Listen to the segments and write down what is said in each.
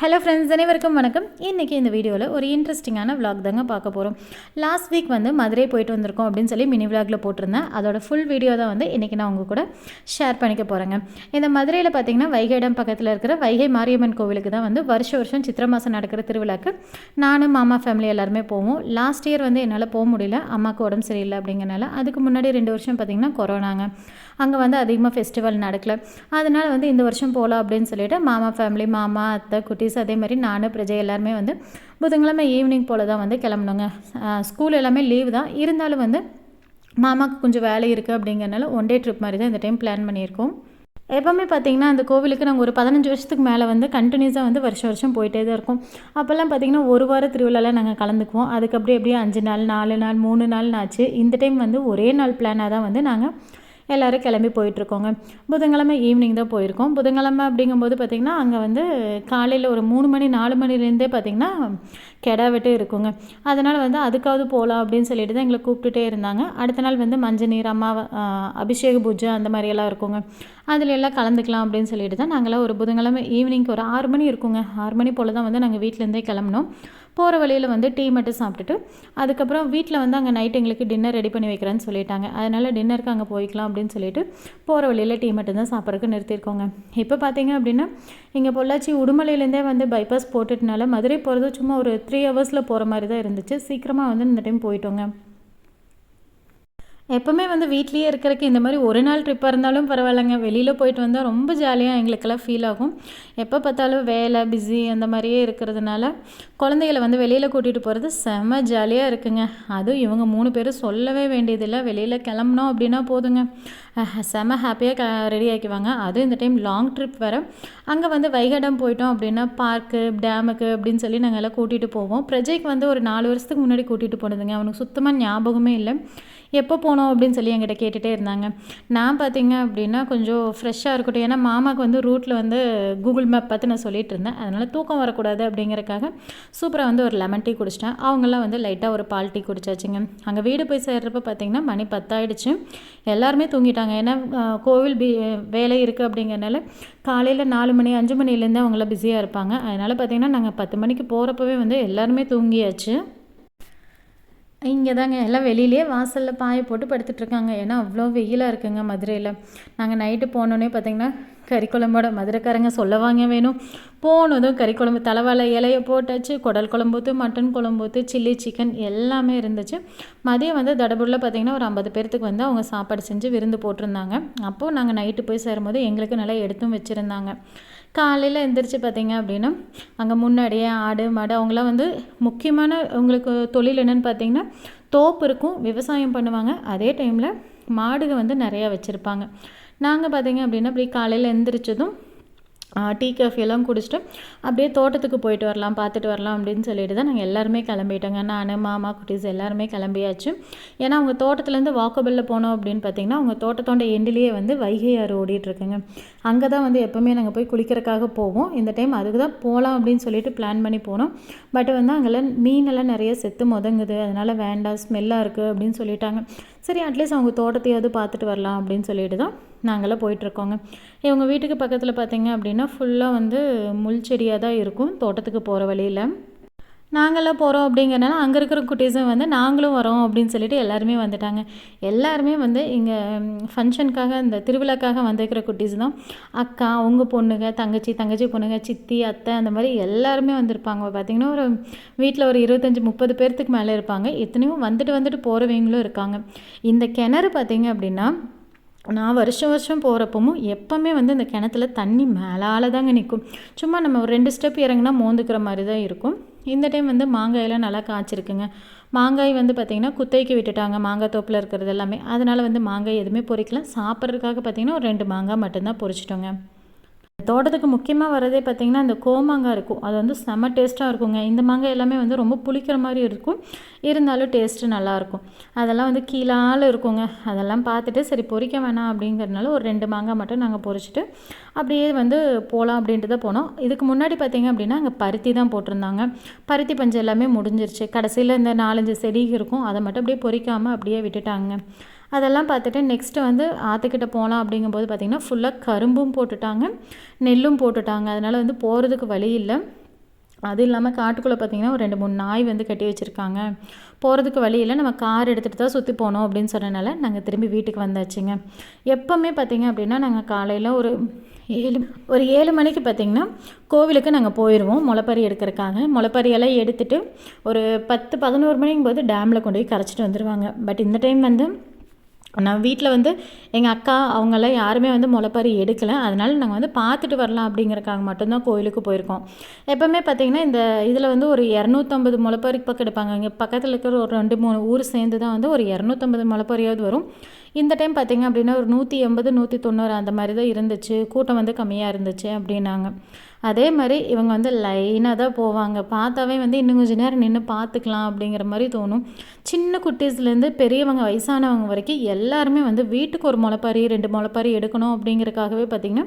Hello friends அனைவருக்கும் வணக்கம். இன்றைக்கி இந்த வீடியோவில் ஒரு இன்ட்ரெஸ்டிங்கான விளாக் தாங்க பார்க்க போகிறோம் லாஸ்ட் வீக் வந்து மதுரை போயிட்டு வந்திருக்கோம் அப்படின்னு சொல்லி மினி விளாகில் போட்டிருந்தேன். அதோட ஃபுல் வீடியோ தான் வந்து இன்றைக்கி நான் உங்கள் கூட ஷேர் பண்ணிக்க போகிறேங்க இந்த மதுரையில் பார்த்தீங்கன்னா வைகைடம் பக்கத்தில் இருக்கிற வைகை மாரியம்மன் கோவிலுக்கு தான் வந்து வருஷ வருஷம் சித்திர மாதம் நடக்கிற திருவிழாக்கு நானும் மாமா ஃபேமிலி எல்லாருமே போவோம். லாஸ்ட் இயர் வந்து என்னால் போக முடியல. அம்மாவுக்கு உடம்பு சரியில்லை அப்படிங்கிறனால அதுக்கு முன்னாடி ரெண்டு வருஷம் பார்த்திங்கன்னா கொரோனாங்க அங்கே வந்து அதிகமாக ஃபெஸ்டிவல் நடக்கல. அதனால் வந்து இந்த வருஷம் போகலாம் அப்படின்னு சொல்லிட்டு மாமா ஃபேமிலி மாமா அத்தை குட்டீஸ் அதே மாதிரி நானும் பிரஜை எல்லாருமே வந்து புதன்கிழமை ஈவினிங் போல் தான் வந்து கிளம்புனோங்க. ஸ்கூல் எல்லாமே லீவு தான். இருந்தாலும் வந்து மாமாவுக்கு கொஞ்சம் வேலை இருக்குது அப்படிங்கிறனால ஒன் டே ட்ரிப் மாதிரி தான் இந்த டைம் பிளான் பண்ணியிருக்கோம். எப்போவுமே பார்த்திங்கன்னா அந்த கோவிலுக்கு நாங்கள் ஒரு பதினஞ்சு வருஷத்துக்கு மேலே வந்து கண்டினியூஸாக வந்து வருஷம் வருஷம் போயிட்டே தான் இருக்கும். அப்போல்லாம் பார்த்தீங்கன்னா ஒரு வார திருவிழாவில் நாங்கள் கலந்துக்குவோம். அதுக்கு அப்படியே அப்படியே அஞ்சு நாள் நாலு நாள் மூணு நாள்னு ஆச்சு. இந்த டைம் வந்து ஒரே நாள் பிளானாக தான் வந்து நாங்கள் எல்லோரும் கிளம்பி போயிட்டுருக்கோங்க. புதன்கிழமை ஈவினிங் தான் போயிருக்கோம். புதன்கிழமை அப்படிங்கும்போது பார்த்திங்கன்னா அங்கே வந்து காலையில் ஒரு மூணு மணி நாலு மணிலேருந்தே பார்த்திங்கன்னா கெடா வெட்டு இருக்குங்க. அதனால் வந்து அதுக்காவது போகலாம் அப்படின்னு சொல்லிட்டு தான் எங்களை கூப்பிட்டுட்டே இருந்தாங்க. அடுத்த நாள் வந்து மஞ்சள் நீர் அம்மா அபிஷேக பூஜை அந்த மாதிரியெல்லாம் இருக்குங்க. அதில் எல்லாம் கலந்துக்கலாம் அப்படின்னு சொல்லிட்டு தான் நாங்களாம் ஒரு புதன்கிழமை ஈவினிங்க்கு ஒரு ஆறு மணி இருக்குங்க. ஆறு மணி போல் தான் வந்து நாங்கள் வீட்டிலேருந்தே கிளம்பினோம். போகிற வழியில் வந்து டீ மட்டும் சாப்பிட்டுட்டு அதுக்கப்புறம் வீட்டில் வந்து அங்கே நைட் எங்களுக்கு டின்னர் ரெடி பண்ணி வைக்கிறேன்னு சொல்லிட்டாங்க. அதனால் டின்னருக்கு அங்கே போய்க்கலாம் அப்படின்னு சொல்லிட்டு போகிற வழியில் டீ மட்டும் தான் சாப்பிட்றதுக்கு நிறுத்தியிருக்கோங்க. இப்போ பார்த்தீங்க அப்படின்னா இங்கே பொள்ளாச்சி உடுமலையிலேருந்தே வந்து பைபாஸ் போட்டுட்டனால மதுரை போகிறது சும்மா ஒரு த்ரீ ஹவர்ஸில் போகிற மாதிரி தான் இருந்துச்சு. சீக்கிரமாக வந்து இந்த டைம் போயிட்டோங்க. எப்போவுமே வந்து வீட்லேயே இருக்கிறக்கு இந்த மாதிரி ஒரு நாள் ட்ரிப்பாக இருந்தாலும் பரவாயில்லைங்க. வெளியில் போயிட்டு வந்தால் ரொம்ப ஜாலியாக எங்களுக்கெல்லாம் ஃபீல் ஆகும். எப்போ பார்த்தாலும் வேலை பிஸி அந்த மாதிரியே இருக்கிறதுனால குழந்தைகளை வந்து வெளியில் கூட்டிகிட்டு போகிறது செம ஜாலியாக இருக்குங்க. அதுவும் இவங்க மூணு பேரும் சொல்லவே வேண்டியதில்லை. வெளியில் கிளம்புனோம் அப்படின்னா போதுங்க. செம ஹாப்பியாக க ரெடி ஆக்கிவாங்க. அதுவும் இந்த டைம் லாங் ட்ரிப் வேறு. அங்கே வந்து வைகடம் போயிட்டோம் அப்படின்னா பார்க்கு டேமுக்கு அப்படின்னு சொல்லி நாங்கள் எல்லாம் கூட்டிகிட்டு போவோம். பிரஜைக்கு வந்து ஒரு நாலு வருஷத்துக்கு முன்னாடி கூட்டிகிட்டு போனதுங்க. அவனுக்கு சுத்தமாக ஞாபகமே இல்லை. எப்போ போனோம் அப்படின்னு சொல்லி என்கிட்ட கேட்டுகிட்டே இருந்தாங்க. நான் பார்த்தீங்க அப்படின்னா கொஞ்சம் ஃப்ரெஷ்ஷாக இருக்கட்டும். ஏன்னா மாமாவுக்கு வந்து ரூட்டில் வந்து கூகுள் மேப் பார்த்து நான் சொல்லிட்டு இருந்தேன். அதனால் தூக்கம் வரக்கூடாது அப்படிங்கிறக்காக சூப்பராக வந்து ஒரு லெமன் டீ குடிச்சிட்டேன். அவங்களாம் வந்து லைட்டாக ஒரு பால் டீ குடிச்சாச்சுங்க. அங்கே வீடு போய் சேர்றப்ப பார்த்தீங்கன்னா மணி பத்தாயிடுச்சு. எல்லாருமே தூங்கிட்டாங்க. ஏன்னா கோவில் பி வேலை இருக்குது அப்படிங்கிறனால காலையில் நாலு மணி அஞ்சு மணிலேருந்து அவங்களாம் பிஸியாக இருப்பாங்க. அதனால் பார்த்திங்கன்னா நாங்கள் பத்து மணிக்கு போகிறப்பவே வந்து எல்லாருமே தூங்கியாச்சு. இங்கே தாங்க எல்லாம் வெளியிலே வாசலில் பாய போட்டு படுத்துட்ருக்காங்க. ஏன்னா அவ்வளோ வெயிலாக இருக்குங்க மதுரையில். நாங்கள் நைட்டு போனோன்னே பார்த்திங்கன்னா கறி குழம்போட மதுரைக்காரங்க சொல்லவாங்க வேணும். போனதும் கறி குழம்பு தலைவாழை இலையை போட்டாச்சு குடல் குழம்பூத்து மட்டன் குழம்பூத்து சில்லி சிக்கன் எல்லாமே இருந்துச்சு. மதியம் வந்து தடபுரில் பார்த்திங்கன்னா ஒரு ஐம்பது பேர்த்துக்கு வந்து அவங்க சாப்பாடு செஞ்சு விருந்து போட்டிருந்தாங்க. அப்போது நாங்கள் நைட்டு போய் சேரும்போது எங்களுக்கு நல்லா எடுத்தும் வச்சுருந்தாங்க. காலையில் எந்திரிச்சு பார்த்தீங்க அப்படின்னா அங்கே முன்னாடியே ஆடு மாடு அவங்களாம் வந்து முக்கியமான உங்களுக்கு தொழில் என்னென்னு பார்த்தீங்கன்னா தோப்பு இருக்கும் விவசாயம் பண்ணுவாங்க. அதே டைமில் மாடுக வந்து நிறையா வச்சுருப்பாங்க. நாங்கள் பார்த்தீங்க அப்படின்னா அப்படி காலையில் எந்திரிச்சதும் டீ காஃபியெல்லாம் குடிச்சிட்டு அப்படியே தோட்டத்துக்கு போயிட்டு வரலாம் பார்த்துட்டு வரலாம் அப்படின்னு சொல்லிட்டு தான் நாங்கள் எல்லாருமே கிளம்பிட்டோங்க. நான் மாமா குட்டீஸ் எல்லாருமே கிளம்பியாச்சு. ஏன்னா அவங்க தோட்டத்துலேருந்து வாக்கபிளில் போனோம் அப்படின்னு பார்த்தீங்கன்னா அவங்க தோட்டத்தோட எண்டிலேயே வந்து வைகை ஆறு ஓடிட்டுருக்குங்க அங்கே தான் வந்து எப்போவுமே நாங்கள் போய் குளிக்கிறதுக்காக போவோம். இந்த டைம் அதுக்கு தான் போகலாம் அப்படின்னு சொல்லிட்டு பிளான் பண்ணி போனோம். பட் வந்து அங்கெல்லாம் மீனெல்லாம் நிறைய செத்து முதங்குது. அதனால் வேண்டாம் ஸ்மெல்லாக இருக்குது அப்படின்னு சொல்லிட்டாங்க. சரி அட்லீஸ்ட் அவங்க தோட்டத்தையாவது பார்த்துட்டு வரலாம் அப்படின்னு சொல்லிட்டு தான் நாங்களாம் போயிட்டுருக்கோங்க. இவங்க வீட்டுக்கு பக்கத்தில் பார்த்தீங்க அப்படின்னா ஃபுல்லாக வந்து முள் செடியாக தான் இருக்கும். தோட்டத்துக்கு போகிற வழியில். நாங்களாம் போகிறோம் அப்படிங்கிறனால அங்கே இருக்கிற குட்டீஸும் வந்து நாங்களும் வரோம் அப்படின்னு சொல்லிட்டு எல்லாருமே வந்துட்டாங்க. எல்லாருமே வந்து இங்கே ஃபங்க்ஷனுக்காக இந்த திருவிழாக்காக வந்திருக்கிற குட்டீஸ் தான். அக்கா உங்கள் பொண்ணுங்க தங்கச்சி தங்கச்சி பொண்ணுங்க சித்தி அத்தை அந்த மாதிரி எல்லாருமே வந்திருப்பாங்க. பார்த்திங்கன்னா ஒரு வீட்டில் ஒரு இருபத்தஞ்சி முப்பது பேர்த்துக்கு மேலே இருப்பாங்க. எத்தனையும் வந்துட்டு வந்துட்டு போகிறவங்களும் இருக்காங்க. இந்த கிணறு பார்த்திங்க அப்படின்னா நான் வருஷம் வருஷம் போகிறப்பவும் எப்போவுமே வந்து இந்த கிணத்துல தண்ணி மேலால் தாங்க நிற்கும் சும்மா நம்ம ஒரு ரெண்டு ஸ்டெப் இறங்கினா மோந்துக்கிற மாதிரி தான் இருக்கும். இந்த டைம் வந்து மாங்காயெல்லாம் நல்லா காய்ச்சிருக்குங்க. மாங்காய் வந்து பார்த்திங்கன்னா குத்தைக்கு விட்டுட்டாங்க. மாங்காய் தோப்பில் இருக்கிறது எல்லாமே. அதனால் வந்து மாங்காய் எதுவுமே பொறிக்கலாம் சாப்பிட்றதுக்காக பார்த்திங்கன்னா ஒரு ரெண்டு மாங்காய் மட்டும்தான் பொறிச்சிட்டோங்க. தோட்டத்துக்கு முக்கியமாக வரதே பார்த்திங்கன்னா அந்த கோமாங்காய் இருக்கும். அது வந்து செம்ம டேஸ்ட்டாக இருக்குங்க. இந்த மாங்காய் எல்லாமே வந்து ரொம்ப புளிக்கிற மாதிரி இருக்கும். இருந்தாலும் டேஸ்ட்டு நல்லாயிருக்கும் அதெல்லாம் வந்து கீழால் இருக்குங்க. அதெல்லாம் பார்த்துட்டு சரி பொறிக்க வேணாம் அப்படிங்கிறதுனால ஒரு ரெண்டு மாங்காய் மட்டும் நாங்கள் பொறிச்சிட்டு அப்படியே வந்து போகலாம் அப்படின்ட்டு தான் போனோம். இதுக்கு முன்னாடி பார்த்திங்க அப்படின்னா அங்கே பருத்தி தான் போட்டிருந்தாங்க. பருத்தி பஞ்சு எல்லாமே முடிஞ்சிருச்சு. கடைசியில் இந்த நாலஞ்சு செடி இருக்கும். அதை மட்டும் அப்படியே பொறிக்காமல் அப்படியே விட்டுட்டாங்க. அதெல்லாம் பார்த்துட்டு நெக்ஸ்ட்டு வந்து ஆற்றுக்கிட்ட போகலாம் அப்படிங்கும்போது பார்த்திங்கன்னா ஃபுல்லாக கரும்பும் போட்டுட்டாங்க நெல்லும் போட்டுட்டாங்க. அதனால் வந்து போகிறதுக்கு வழி இல்லை. அது இல்லாமல் காட்டுக்குள்ளே பார்த்திங்கன்னா ஒரு ரெண்டு மூணு நாய் வந்து கட்டி வச்சுருக்காங்க. போகிறதுக்கு வழியில் நம்ம கார் எடுத்துகிட்டு தான் சுற்றி போனோம் அப்படின்னு சொன்னனால நாங்கள் திரும்பி வீட்டுக்கு வந்தாச்சுங்க. எப்போவுமே பார்த்திங்க அப்படின்னா நாங்கள் காலையில் ஒரு ஏழு ஒரு ஏழு மணிக்கு பார்த்திங்கன்னா கோவிலுக்கு நாங்கள் போயிடுவோம் முளைப்பறி எடுக்கிறக்காங்க முளைப்பறியெல்லாம் எடுத்துகிட்டு ஒரு பத்து பதினோரு மணிக்கும் போது டேமில் கொண்டு போய் கரைச்சிட்டு வந்துடுவாங்க பட் இந்த டைம் வந்து நான் வீட்டில் வந்து எங்கள் அக்கா அவங்கெல்லாம் யாருமே வந்து முளைப்பாரி எடுக்கலை. அதனால் நாங்கள் வந்து பார்த்துட்டு வரலாம் அப்படிங்கிறக்காக மட்டும்தான் கோயிலுக்கு போயிருக்கோம். எப்போவுமே பார்த்திங்கன்னா இந்த இதில் வந்து ஒரு இரநூத்தம்பது முளைப்பாரி பக்கம் எடுப்பாங்க இங்கே பக்கத்தில் இருக்கிற ஒரு ரெண்டு மூணு ஊர் சேர்ந்து தான் வந்து ஒரு இரநூத்தம்பது முளைப்பாரியாவது வரும். இந்த டைம் பார்த்திங்க அப்படின்னா ஒரு நூற்றி எண்பது நூற்றி தொண்ணூறு அந்த மாதிரி தான் இருந்துச்சு. கூட்டம் வந்து கம்மியாக இருந்துச்சு அப்படின்னாங்க. அதே மாதிரி இவங்க வந்து லைனாக தான் போவாங்க. பார்த்தாவே வந்து இன்னும் கொஞ்சம் நேரம் நின்று பார்த்துக்கலாம் அப்படிங்கிற மாதிரி தோணும். சின்ன குட்டீஸ்லேருந்து பெரியவங்க வயசானவங்க வரைக்கும் எல்லாருமே வந்து வீட்டுக்கு ஒரு முளைப்பாரி ரெண்டு முளைப்பாரி எடுக்கணும் அப்படிங்கிறக்காகவே பார்த்திங்கன்னா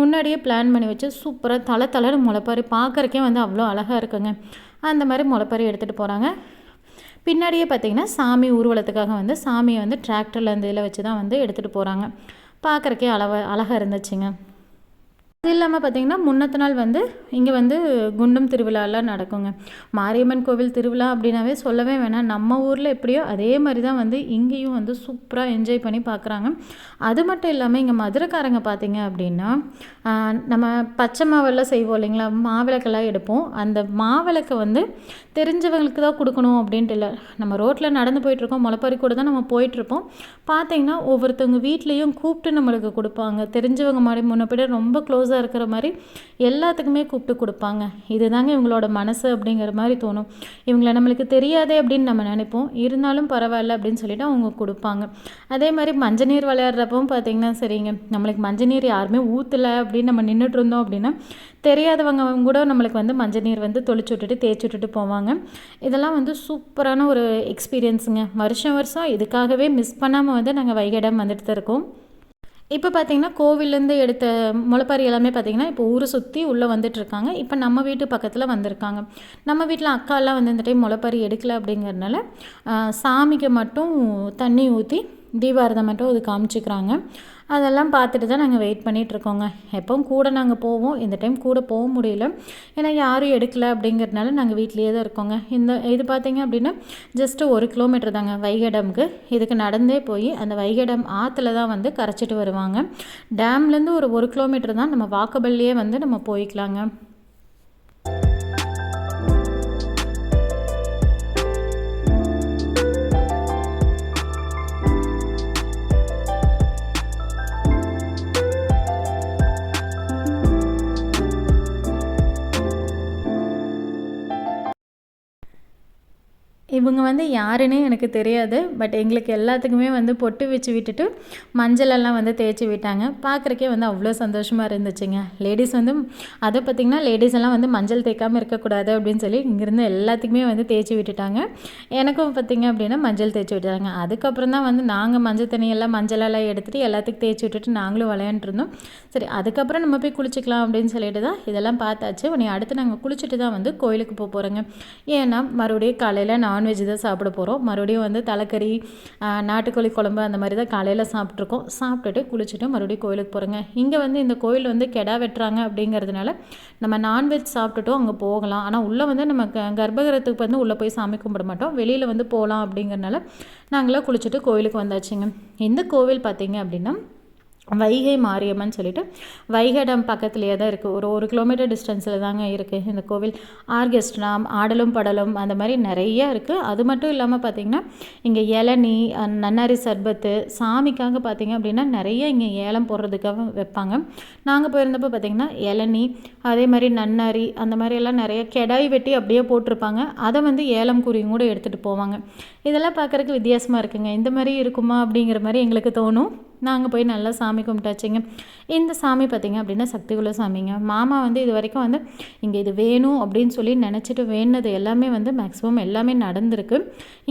முன்னாடியே பிளான் பண்ணி வச்சு சூப்பராக தலை தலைன்னு முளைப்பாரி பார்க்குறக்கே வந்து அவ்வளோ அழகாக இருக்குங்க. அந்த மாதிரி முளைப்பாரி எடுத்துகிட்டு போகிறாங்க பின்னாடியே பார்த்திங்கன்னா சாமி ஊர்வலத்துக்காக வந்து சாமியை வந்து டிராக்டரில் அந்த இதில் வச்சு தான் வந்து எடுத்துகிட்டு போகிறாங்க பார்க்குறக்கே அளவ அழகாக இருந்துச்சுங்க. அது இல்லாமல் பார்த்திங்கன்னா முன்னத்த நாள் வந்து இங்கே வந்து குண்டம் திருவிழாலாம் நடக்குங்க. மாரியம்மன் கோவில் திருவிழா அப்படின்னாவே சொல்லவே வேணாம். நம்ம ஊரில் எப்படியோ அதே மாதிரி தான் வந்து இங்கேயும் வந்து சூப்பராக என்ஜாய் பண்ணி பார்க்குறாங்க அது மட்டும் இல்லாமல் இங்கே மதுரைக்காரங்க பார்த்திங்க அப்படின்னா நம்ம பச்சை மாவெல்லாம் செய்வோம் இல்லைங்களா? மாவிளக்கெல்லாம் எடுப்போம். அந்த மாவிளக்கை வந்து தெரிஞ்சவங்களுக்கு தான் கொடுக்கணும் அப்படின்ட்டு இல்லை. நம்ம ரோட்டில் நடந்து போயிட்டுருக்கோம் முளைப்பறி கூட தான் நம்ம போயிட்டுருப்போம் பார்த்திங்கன்னா ஒவ்வொருத்தவங்க வீட்லேயும் கூப்பிட்டு நம்மளுக்கு கொடுப்பாங்க. தெரிஞ்சவங்க மாதிரி முன்னப்பிட ரொம்ப க்ளோஸாக மனசில் இருக்கிற மாதிரி எல்லாத்துக்குமே கூப்பிட்டு கொடுப்பாங்க. இதுதாங்க இவங்களோட மனசு அப்படிங்கிற மாதிரி தோணும். இவங்கள நம்மளுக்கு தெரியாதே அப்படின்னு நம்ம நினைப்போம். இருந்தாலும் பரவாயில்ல அப்படின்னு சொல்லிட்டு அவங்க கொடுப்பாங்க. அதே மாதிரி மஞ்சள் நீர் விளையாடுறப்பவும் பார்த்தீங்கன்னா சரிங்க. நம்மளுக்கு மஞ்சள் நீர் யாருமே ஊற்றலை அப்படின்னு நம்ம நின்றுட்டு இருந்தோம் அப்படின்னா தெரியாதவங்க கூட நம்மளுக்கு வந்து மஞ்சள் நீர் வந்து தொளிச்சு விட்டுட்டு தேய்ச்சி விட்டுட்டு போவாங்க. இதெல்லாம் வந்து சூப்பரான ஒரு எக்ஸ்பீரியன்ஸுங்க வருஷம் வருஷம் இதுக்காகவே மிஸ் பண்ணாமல் வந்து நாங்கள் வைகடம் வந்துட்டு தான் இருக்கோம். இப்போ பார்த்தீங்கன்னா கோவிலேருந்து எடுத்த முளைப்பாரி எல்லாமே பார்த்தீங்கன்னா இப்போ ஊரை சுற்றி உள்ளே வந்துட்டுருக்காங்க. இப்போ நம்ம வீட்டு பக்கத்தில் வந்திருக்காங்க. நம்ம வீட்டில் அக்காலாம் வந்து இந்த டைம் முளைப்பாரி எடுக்கலை அப்படிங்கிறதுனால சாமிக்கு மட்டும் தண்ணி ஊற்றி தீபாரதம் மட்டும் அது காமிச்சிக்கிறாங்க. அதெல்லாம் பார்த்துட்டு தான் நாங்கள் வெயிட் பண்ணிகிட்ருக்கோங்க எப்போவும் கூட நாங்கள் போவோம். இந்த டைம் கூட போக முடியல. ஏன்னா யாரும் எடுக்கலை அப்படிங்கிறதுனால நாங்கள் வீட்லேயே தான் இருக்கோங்க. இந்த இது பார்த்திங்க அப்படின்னா ஜஸ்ட்டு ஒரு கிலோமீட்டர் தாங்க வைகடம்க்கு இதுக்கு நடந்தே போய் அந்த வைகடம் ஆற்றுல தான் வந்து கரைச்சிட்டு வருவாங்க. டேம்லேருந்து ஒரு ஒரு கிலோமீட்டர் தான் நம்ம வாக்கபிள்லேயே வந்து நம்ம போய்க்கலாங்க. இவங்க வந்து யாருன்னு எனக்கு தெரியாது பட் எங்களுக்கு எல்லாத்துக்குமே வந்து பொட்டு வச்சு விட்டுட்டு மஞ்சளெல்லாம் வந்து தேய்ச்சி விட்டாங்க. பார்க்குறக்கே வந்து அவ்வளோ சந்தோஷமாக இருந்துச்சுங்க. லேடிஸ் வந்து அதை பார்த்திங்கன்னா லேடிஸ் எல்லாம் வந்து மஞ்சள் தேய்க்காமல் இருக்கக்கூடாது அப்படின்னு சொல்லி இங்கேருந்து எல்லாத்துக்குமே வந்து தேய்ச்சி விட்டுட்டாங்க. எனக்கும் பார்த்திங்க அப்படின்னா மஞ்சள் தேய்ச்சி விட்டாங்க அதுக்கப்புறம் தான் வந்து நாங்கள் மஞ்சள் தண்ணியெல்லாம் மஞ்சளெல்லாம் எடுத்துகிட்டு எல்லாத்துக்கும் தேய்ச்சி விட்டுட்டு நாங்களும் விளையாண்டுருந்தோம் சரி அதுக்கப்புறம் நம்ம போய் குளிச்சிக்கலாம் அப்படின்னு சொல்லிட்டு தான் இதெல்லாம் பார்த்தாச்சு. உடனே அடுத்து நாங்கள் குளிச்சுட்டு தான் வந்து கோயிலுக்கு போக போகிறோங்க ஏன்னா மறுபடியும் காலையில் நான் நான்வெஜ் தான் சாப்பிட போகிறோம் மறுபடியும் வந்து தலைக்கறி நாட்டுக்கோழி குழம்பு அந்த மாதிரி தான் காலையில் சாப்பிட்ருக்கோம் சாப்பிட்டுட்டு குளிச்சுட்டு மறுபடியும் கோயிலுக்கு போகிறோங்க இங்கே வந்து இந்த கோயில் வந்து கெடா வெட்டுறாங்க அப்படிங்கிறதுனால நம்ம நான்வெஜ் சாப்பிட்டுட்டும் அங்கே போகலாம். ஆனால் உள்ளே வந்து நம்ம கர்ப்பகிரகத்துக்கு வந்து உள்ளே போய் சாமி கும்பிட மாட்டோம். வெளியில் வந்து போகலாம் அப்படிங்கிறனால நாங்களாம் குளிச்சுட்டு கோயிலுக்கு வந்தாச்சுங்க. இந்த கோவில் பார்த்தீங்க அப்படின்னா வைகை மாரியம்மன் சொல்லிட்டு வைகை பக்கத்துலேயே தான் இருக்குது ஒரு ஒரு கிலோமீட்டர் டிஸ்டன்ஸில் தாங்க இருக்குது இந்த கோவில். ஆர்கெஸ்ட்ரா ஆடலும் படலும் அந்த மாதிரி நிறைய இருக்குது அது மட்டும் இல்லாமல் பார்த்திங்கன்னா இங்கே இளநி நன்னாரி சர்பத்து சாமிக்காக பார்த்திங்க அப்படின்னா நிறைய இங்கே ஏலம் போடுறதுக்காக வைப்பாங்க. நாங்கள் போயிருந்தப்போ பார்த்திங்கன்னா இளநி அதே மாதிரி நன்னாரி அந்த மாதிரியெல்லாம் நிறைய கெடாய் வெட்டி அப்படியே போட்டிருப்பாங்க. அதை வந்து ஏலம் குறியும் கூட எடுத்துகிட்டு போவாங்க. இதெல்லாம் பார்க்குறக்கு வித்தியாசமாக இருக்குங்க. இந்த மாதிரி இருக்குமா அப்படிங்கிற மாதிரி எங்களுக்கு தோணும். நாங்கள் போய் நல்லா சாமி கும்பிட்டாச்சுங்க. இந்த சாமி பார்த்திங்க அப்படின்னா சக்திகுல சாமிங்க. மாமா வந்து இது வரைக்கும் வந்து இங்கே இது வேணும் அப்படின்னு சொல்லி நினச்சிட்டு வேணுனது எல்லாமே வந்து மேக்ஸிமம் எல்லாமே நடந்திருக்கு.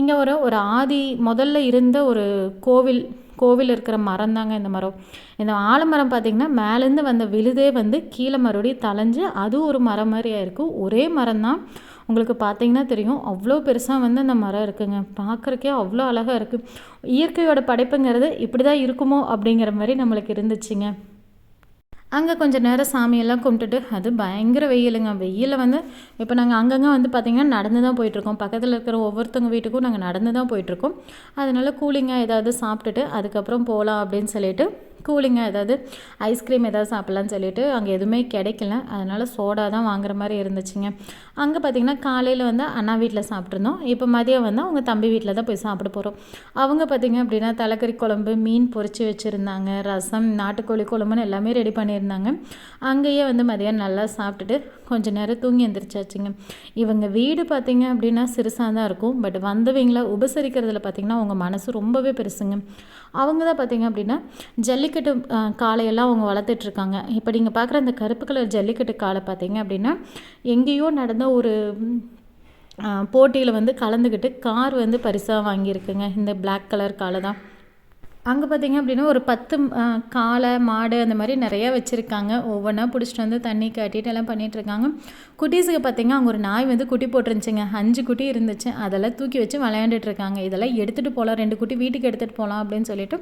இங்கே ஒரு ஒரு ஆதி முதல்ல இருந்த ஒரு கோவில் கோவில் இருக்கிற மரம் தாங்க இந்த மரம். இந்த ஆலமரம் பார்த்திங்கன்னா மேலேருந்து வந்த விழுதே வந்து கீழே மறுபடியும் தலைஞ்சு அது ஒரு மரம் மாதிரியாக இருக்கும் ஒரே மரம் தான் உங்களுக்கு பார்த்தீங்கன்னா தெரியும் அவ்வளோ பெருசாக வந்து அந்த மரம் இருக்குங்க. பார்க்குறக்கே அவ்வளோ அழகாக இருக்குது இயற்கையோட படைப்புங்கிறது இப்படி தான் இருக்குமோ அப்படிங்கிற மாதிரி நம்மளுக்கு இருந்துச்சுங்க. அங்கே கொஞ்சம் நேரம் சாமியெல்லாம் கும்பிட்டுட்டு அது பயங்கர வெயிலுங்க. வெயிலில் வந்து இப்போ நாங்கள் அங்கங்கே வந்து பார்த்திங்கன்னா நடந்து தான் போயிட்டுருக்கோம் பக்கத்தில் இருக்கிற ஒவ்வொருத்தவங்க வீட்டுக்கும் நாங்கள் நடந்து தான் போயிட்டுருக்கோம் அதனால் கூலிங்காக ஏதாவது சாப்பிட்டுட்டு அதுக்கப்புறம் போகலாம் அப்படின்னு சொல்லிட்டு கூலிங்காக ஏதாவது ஐஸ்கிரீம் ஏதாவது சாப்பிட்லான்னு சொல்லிட்டு அங்கே எதுவுமே கிடைக்கல. அதனால் சோடா தான் வாங்குற மாதிரி இருந்துச்சுங்க. அங்கே பார்த்திங்கன்னா காலையில் வந்து அண்ணா வீட்டில் சாப்பிட்ருந்தோம் இப்போ மதியம் வந்து அவங்க தம்பி வீட்டில் தான் போய் சாப்பிட போகிறோம் அவங்க பார்த்திங்க அப்படின்னா தலைக்கறி குழம்பு மீன் பொறிச்சு வச்சுருந்தாங்க ரசம் நாட்டுக்கோழி குழம்புன்னு எல்லாமே ரெடி பண்ணியிருந்தாங்க. அங்கேயே வந்து மதியம் நல்லா சாப்பிட்டுட்டு கொஞ்சம் நேரம் தூங்கி எந்திரிச்சாச்சுங்க. இவங்க வீடு பார்த்திங்க அப்படின்னா சிறுசாக தான் இருக்கும். பட் வந்தவங்களை உபசரிக்கிறதுல பார்த்திங்கன்னா அவங்க மனசு ரொம்பவே பெருசுங்க. அவங்க தான் பார்த்திங்க அப்படின்னா ஜல்லிக்கட்டு காளையெல்லாம் அவங்க வளர்த்துட்ருக்காங்க. இப்போ நீங்கள் பார்க்குற அந்த கருப்பு கலர் ஜல்லிக்கட்டு காளை பார்த்தீங்க அப்படின்னா எங்கேயோ நடந்த ஒரு போட்டியில் வந்து கலந்துக்கிட்டு கார் வந்து பரிசாக வாங்கியிருக்குங்க. இந்த பிளாக் கலர் காலை தான். அங்கே பார்த்திங்க அப்படின்னா ஒரு பத்து காளை மாடு அந்த மாதிரி நிறையா வச்சுருக்காங்க. ஒவ்வொன்றா பிடிச்சிட்டு வந்து தண்ணி காட்டிட்டு எல்லாம் பண்ணிகிட்ருக்காங்க குட்டீஸுக்கு பார்த்திங்க அங்கே ஒரு நாய் வந்து குட்டி போட்டுருந்துச்சிங்க. அஞ்சு குட்டி இருந்துச்சு. அதெல்லாம் தூக்கி வச்சு விளையாண்டுட்டு இருக்காங்க. இதெல்லாம் எடுத்துகிட்டு போகலாம் ரெண்டு குட்டி வீட்டுக்கு எடுத்துகிட்டு போகலாம் அப்படின்னு சொல்லிட்டு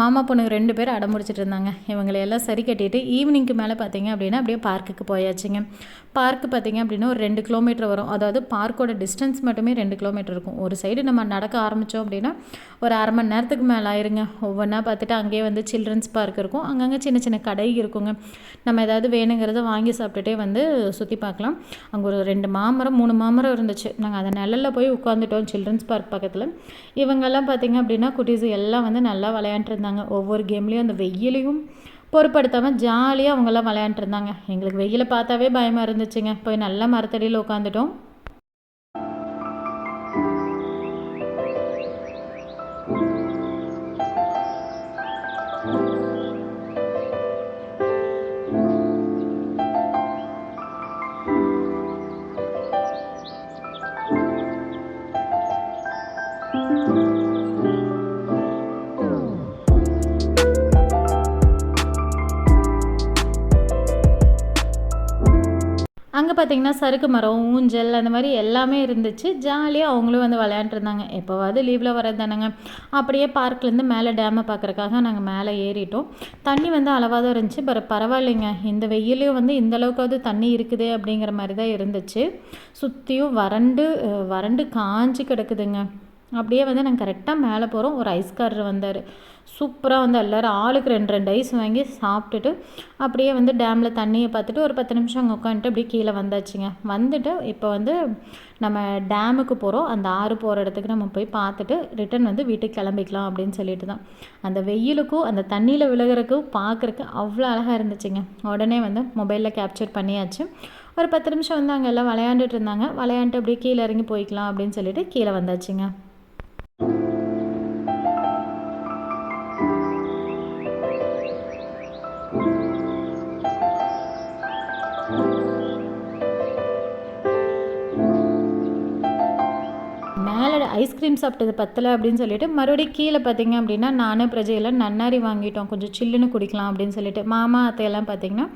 மாமா பொண்ணு ரெண்டு பேர் அடம் முடிச்சிட்டு இருந்தாங்க. இவங்களை எல்லாம் சரி கட்டிட்டு ஈவினிங்க்கு மேலே பார்த்திங்க அப்படின்னா அப்படியே பார்க்குக்கு போயாச்சுங்க. பார்க்கு பார்த்திங்க அப்படின்னா ஒரு ரெண்டு கிலோமீட்டர் வரும். அதாவது பார்க்கோட டிஸ்டன்ஸ் மட்டுமே ரெண்டு கிலோமீட்டர் இருக்கும். ஒரு சைடு நம்ம நடக்க ஆரம்பித்தோம் அப்படின்னா ஒரு அரை மணி நேரத்துக்கு மேலே ஆயிருங்க. ஒவ்வொன்றா பார்த்துட்டு அங்கேயே வந்து சில்ட்ரன்ஸ் பார்க் இருக்கும். அங்கங்கே சின்ன சின்ன கடை இருக்குங்க. நம்ம ஏதாவது வேணுங்கிறத வாங்கி சாப்பிட்டுட்டே வந்து சுற்றி பார்க்கலாம். அங்கே ஒரு ரெண்டு மாமரம் மூணு மாமரம் இருந்துச்சு. நாங்கள் அதை நிழலில் போய் உட்காந்துட்டோம் சில்ட்ரன்ஸ் பார்க் பக்கத்தில். இவங்கெல்லாம் பார்த்திங்க அப்படின்னா குட்டீஸ் எல்லாம் வந்து நல்லா விளையாண்டுருந்தாங்க ஒவ்வொரு கேம்லேயும் அந்த வெயிலையும் பொருட்படுத்தாமல் ஜாலியாக அவங்கெல்லாம் விளையாண்டுருந்தாங்க எங்களுக்கு வெயிலை பார்த்தாவே பயமாக இருந்துச்சுங்க. போய் நல்லா மரத்தடியில் உட்காந்துட்டோம். பார்த்தீங்கன்னா சறுக்கு மரம் ஊஞ்சல் அந்த மாதிரி எல்லாமே இருந்துச்சு. ஜாலியாக அவங்களும் வந்து விளையாண்டுருந்தாங்க எப்போவாவது லீவில் வரது தானேங்க. அப்படியே பார்க்லேருந்து மேலே டேமை பார்க்குறக்காக நாங்கள் மேலே ஏறிட்டோம். தண்ணி வந்து அளவாக தான் இருந்துச்சு. பட் பரவாயில்லைங்க. இந்த வெயிலையும் வந்து இந்த அளவுக்காவது தண்ணி இருக்குது அப்படிங்கிற மாதிரி தான் இருந்துச்சு. சுற்றியும் வறண்டு வறண்டு காஞ்சி கிடக்குதுங்க. அப்படியே வந்து நாங்கள் கரெக்டாக மேலே போகிறோம் ஒரு ஐஸ்காரர் வந்தார். சூப்பராக வந்து எல்லோரும் ஆளுக்கு ரெண்டு ரெண்டு ஐஸ் வாங்கி சாப்பிட்டுட்டு அப்படியே வந்து டேமில் தண்ணியை பார்த்துட்டு ஒரு பத்து நிமிஷம் அங்கே உட்காந்துட்டு அப்படியே கீழே வந்தாச்சுங்க. வந்துட்டு இப்போ வந்து நம்ம டேமுக்கு போகிறோம் அந்த ஆறு போகிற இடத்துக்கு நம்ம போய் பார்த்துட்டு ரிட்டன் வந்து வீட்டுக்கு கிளம்பிக்கலாம் அப்படின்னு சொல்லிட்டு தான். அந்த வெயிலுக்கும் அந்த தண்ணியில் விழுகிறக்கும் பார்க்குறக்கு அவ்வளோ அழகாக இருந்துச்சுங்க. உடனே வந்து மொபைலில் கேப்சர் பண்ணியாச்சு. ஒரு பத்து நிமிஷம் வந்து அங்கே எல்லாம் விளையாண்டுட்டு இருந்தாங்க. விளையாண்டு அப்படியே கீழே இறங்கி போய்க்கலாம் அப்படின்னு சொல்லிட்டு கீழே வந்தாச்சுங்க. ஐஸ்கிரீம் சாப்பிட்டது பத்தலை அப்படின்னு சொல்லிட்டு மறுபடியும் கீழே பார்த்தீங்க அப்படின்னா நானும் பிரஜையெல்லாம் நன்னாரி வாங்கிட்டோம். கொஞ்சம் சில்லுன்னு குடிக்கலாம் அப்படின்னு சொல்லிட்டு மாமா அத்தையெல்லாம் பார்த்தீங்கன்னா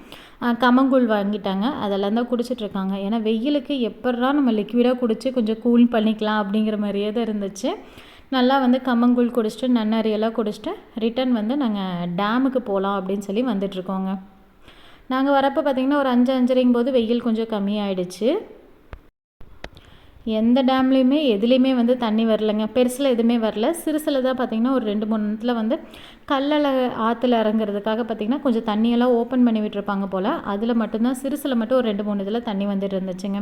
கமங்கூழ் வாங்கிட்டாங்க. அதெல்லாம் தான் குடிச்சிட்ருக்காங்க ஏன்னா வெயிலுக்கு எப்பட்றா நம்ம லிக்விடாக குடித்து கொஞ்சம் கூல் பண்ணிக்கலாம் அப்படிங்கிற மாதிரியே தான் இருந்துச்சு. நல்லா வந்து கம்மங்கூழ் குடிச்சிட்டு நன்னாரியெல்லாம் குடிச்சிட்டு ரிட்டன் வந்து நாங்கள் டேமுக்கு போகலாம் அப்படின்னு சொல்லி வந்துட்ருக்கோங்க நாங்கள் வரப்போ பார்த்திங்கன்னா ஒரு அஞ்சு அஞ்சரைங்கும் போது வெயில் கொஞ்சம் கம்மியாயிடுச்சு. எந்த டேம்லேயுமே எதுலேயுமே வந்து தண்ணி வரலைங்க. பெருசில் எதுவுமே வரல. சிறுசில் தான் பார்த்திங்கன்னா ஒரு ரெண்டு மூணு நேரத்தில் வந்து கல்லில் ஆற்றுல இறங்குறதுக்காக பார்த்திங்கன்னா கொஞ்சம் தண்ணியெல்லாம் ஓப்பன் பண்ணி விட்டுருப்பாங்க போல். அதில் மட்டும்தான் சிறுசில் மட்டும் ஒரு ரெண்டு மூணு இதில் தண்ணி வந்துட்டு இருந்துச்சுங்க.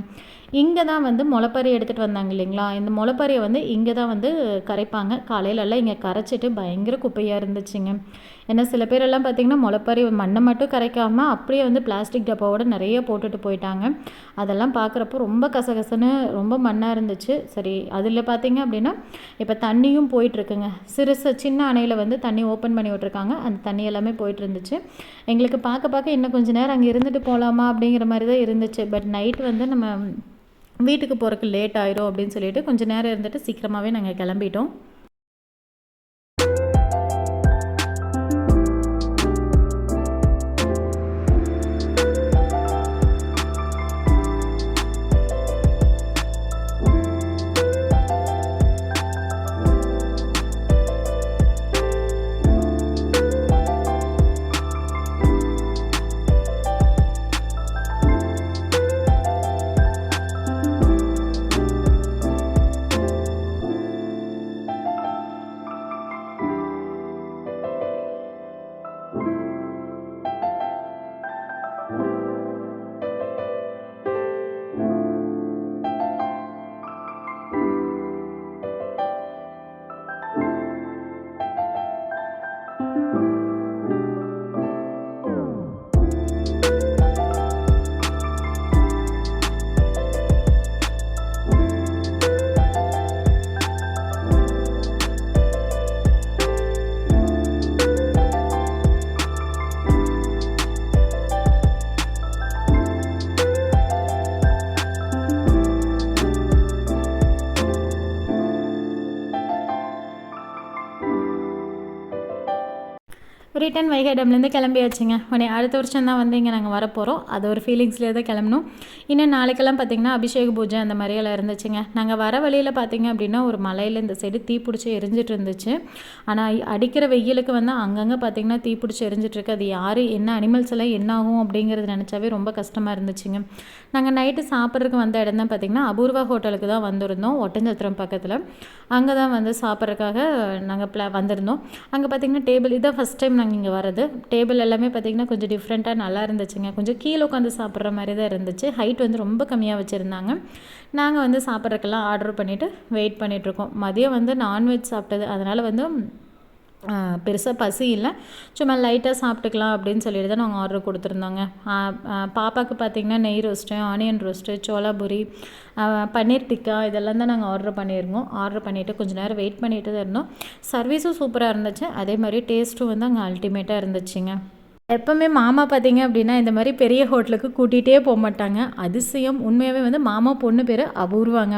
இங்கே தான் வந்து முளைப்பறி எடுத்துகிட்டு வந்தாங்க இல்லைங்களா? இந்த முளைப்பறியை வந்து இங்கே தான் வந்து கரைப்பாங்க. காலையிலலாம் இங்கே கரைச்சிட்டு பயங்கர குப்பையாக இருந்துச்சுங்க. ஏன்னா சில பேரெல்லாம் பார்த்திங்கன்னா முளைப்பறி மண்ணை மட்டும் கரைக்காமல் அப்படியே வந்து பிளாஸ்டிக் டப்பாவோட நிறைய போட்டுட்டு போயிட்டாங்க. அதெல்லாம் பார்க்குறப்போ ரொம்ப கசகசன்னு ரொம்ப மண்ணாக இருந்துச்சு. சரி அதில் பார்த்திங்க அப்படின்னா இப்போ தண்ணியும் போயிட்டுருக்குங்க சிறுசு சின்ன அணையில் வந்து தண்ணி ஓப்பன் பண்ணி விட்ருக்காங்க அந்த தண்ணி எல்லாமே போயிட்டு இருந்துச்சு எங்களுக்கு பார்க்க பார்க்க இன்னும் கொஞ்சம் நேரம் அங்கே இருந்துட்டு போகலாமா அப்படிங்கிற மாதிரி தான் இருந்துச்சு. பட் நைட் வந்து நம்ம வீட்டுக்கு போகிறதுக்கு லேட் ஆயிரும் அப்படின்னு சொல்லிட்டு கொஞ்சம் நேரம் இருந்துட்டு சீக்கிரமாகவே நாங்கள் கிளம்பிட்டோம். ரிட்டன் வைகை டேம்லேருந்து கிளம்பியாச்சுங்க. உடனே அடுத்த வருஷம் தான் வந்து இங்கே நாங்கள் வரப்போகிறோம் அது ஒரு ஃபீலிங்ஸ்லேயே தான் கிளம்பணும். இன்னும் நாளைக்கெல்லாம் பார்த்திங்கன்னா அபிஷேக பூஜை அந்த மாதிரியெல்லாம் இருந்துச்சுங்க. நாங்கள் வர வழியில் பார்த்திங்க அப்படின்னா ஒரு மலையில் இந்த சைடு தீ பிடிச்சி எரிஞ்சிட்டு இருந்துச்சு. ஆனால் அடிக்கிற வெயிலுக்கு வந்து அங்கங்கே பார்த்திங்கன்னா தீ பிடிச்சி எரிஞ்சிட்ருக்கு அது யார் என்ன அனிமல்ஸ் எல்லாம் என்ன ஆகும் அப்படிங்கிறது நினச்சாவே ரொம்ப கஷ்டமாக இருந்துச்சுங்க. நாங்கள் நைட்டு சாப்பிட்றதுக்கு வந்த இடம் தான் பார்த்திங்கன்னா அபூர்வா ஹோட்டலுக்கு தான் வந்திருந்தோம். ஒட்டஞ்சத்திரம் பக்கத்தில். அங்கே தான் வந்து சாப்பிட்றதுக்காக நாங்கள் ப்ளா வந்திருந்தோம். அங்கே பார்த்திங்கன்னா டேபிள் இதான் ஃபஸ்ட் டைம் நாங்கள் இங்கே வரது டேபிள் எல்லாமே பார்த்திங்கன்னா கொஞ்சம் டிஃப்ரெண்ட்டாக நல்லா இருந்துச்சுங்க. கொஞ்சம் கீழே உட்காந்து சாப்பிட்ற மாதிரி தான் இருந்துச்சு. ஹைட் வந்து ரொம்ப கம்மியாக வச்சுருந்தாங்க. நாங்கள் வந்து சாப்பிட்றதுக்கெல்லாம் ஆர்டர் பண்ணிவிட்டு வெயிட் பண்ணிகிட்ருக்கோம் மதியம் வந்து நான்வெஜ் சாப்பிட்டது. அதனால் வந்து பெருசாக பசி இல்லை. சும்மா லைட்டாக சாப்பிட்டுக்கலாம் அப்படின்னு சொல்லிட்டு தான் நாங்கள் ஆர்டர் கொடுத்துருந்தோங்க. பாப்பாவுக்கு பார்த்திங்கன்னா நெய் roast onion roast cholapuri paneer tikka இதெல்லாம் தான் நாங்கள் ஆர்டர் பண்ணியிருந்தோம். ஆர்டர் பண்ணிவிட்டு கொஞ்சம் நேரம் வெயிட் பண்ணிட்டு தான் இருந்தோம். சர்வீஸும் சூப்பராக இருந்துச்சு. அதே மாதிரி டேஸ்ட்டும் வந்து அங்கே அல்டிமேட்டாக இருந்துச்சுங்க. எப்போவுமே மாமா பார்த்தீங்க அப்படின்னா இந்த மாதிரி பெரிய ஹோட்டலுக்கு கூட்டிகிட்டே போக மாட்டாங்க. அதிசயம். உண்மையாகவே வந்து மாமா பொண்ணு பேர் அபூர்வாங்க.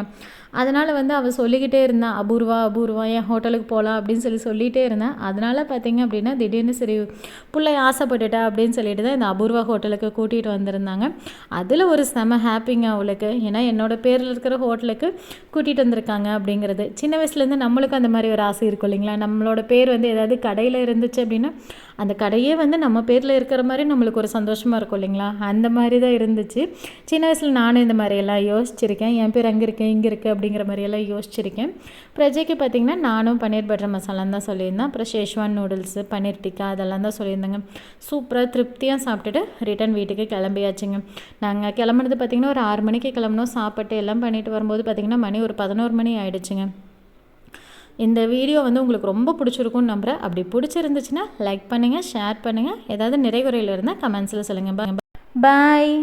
அதனால் வந்து அவள் சொல்லிக்கிட்டே இருந்தான் அபூர்வா அபூர்வா என் ஹோட்டலுக்கு போகலாம் அப்படின்னு சொல்லி சொல்லிகிட்டே இருந்தேன் அதனால் பார்த்தீங்க அப்படின்னா திடீர்னு சரி பிள்ளை ஆசைப்பட்டுட்டா அப்படின்னு சொல்லிட்டு தான் இந்த அபூர்வா ஹோட்டலுக்கு கூட்டிகிட்டு வந்திருந்தாங்க. அதில் ஒரு செம ஹாப்பிங்க அவளுக்கு. ஏன்னா என்னோடய பேரில் இருக்கிற ஹோட்டலுக்கு கூட்டிகிட்டு வந்திருக்காங்க அப்படிங்கிறது. சின்ன வயசுலேருந்து நம்மளுக்கும் அந்த மாதிரி ஒரு ஆசை இருக்கும் இல்லைங்களா? நம்மளோட பேர் வந்து ஏதாவது கடையில் இருந்துச்சு அப்படின்னா அந்த கடையே வந்து நம்ம பேரில் இருக்கிற மாதிரி நம்மளுக்கு ஒரு சந்தோஷமாக இருக்கும் இல்லைங்களா? அந்த மாதிரி தான் இருந்துச்சு. சின்ன வயசில் நானும் இந்த மாதிரியெல்லாம் யோசிச்சிருக்கேன். என் பேர் அங்கே இருக்கேன் இங்கே இருக்குது அப்படிங்கிற மாதிரியெல்லாம் யோசிச்சிருக்கேன். பிரஜைக்கு பார்த்திங்கன்னா நானும் பன்னீர் பட்டர் மசாலான்னு தான் சொல்லியிருந்தேன். அப்புறம் ஷேஷ்வான் நூடுல்ஸு பன்னீர் டிக்கா அதெல்லாம் தான் சொல்லியிருந்தேங்க. சூப்பராக திருப்தியாக சாப்பிட்டுட்டு ரிட்டன் வீட்டுக்கு கிளம்பியாச்சுங்க. நாங்கள் கிளம்புனது பார்த்திங்கன்னா ஒரு ஆறு மணிக்கு கிளம்புனோம். சாப்பிட்டு எல்லாம் பண்ணிட்டு வரும்போது பார்த்திங்கன்னா மணி ஒரு பதினோரு மணி ஆகிடுச்சுங்க இந்த வீடியோ வந்து உங்களுக்கு ரொம்ப பிடிச்சிருக்கும்னு நம்புகிறேன் அப்படி பிடிச்சிருந்துச்சுன்னா லைக் பண்ணுங்கள் ஷேர் பண்ணுங்கள் ஏதாவது நிறைகுறையில் இருந்தால் கமெண்ட்ஸில் சொல்லுங்கள் பாய்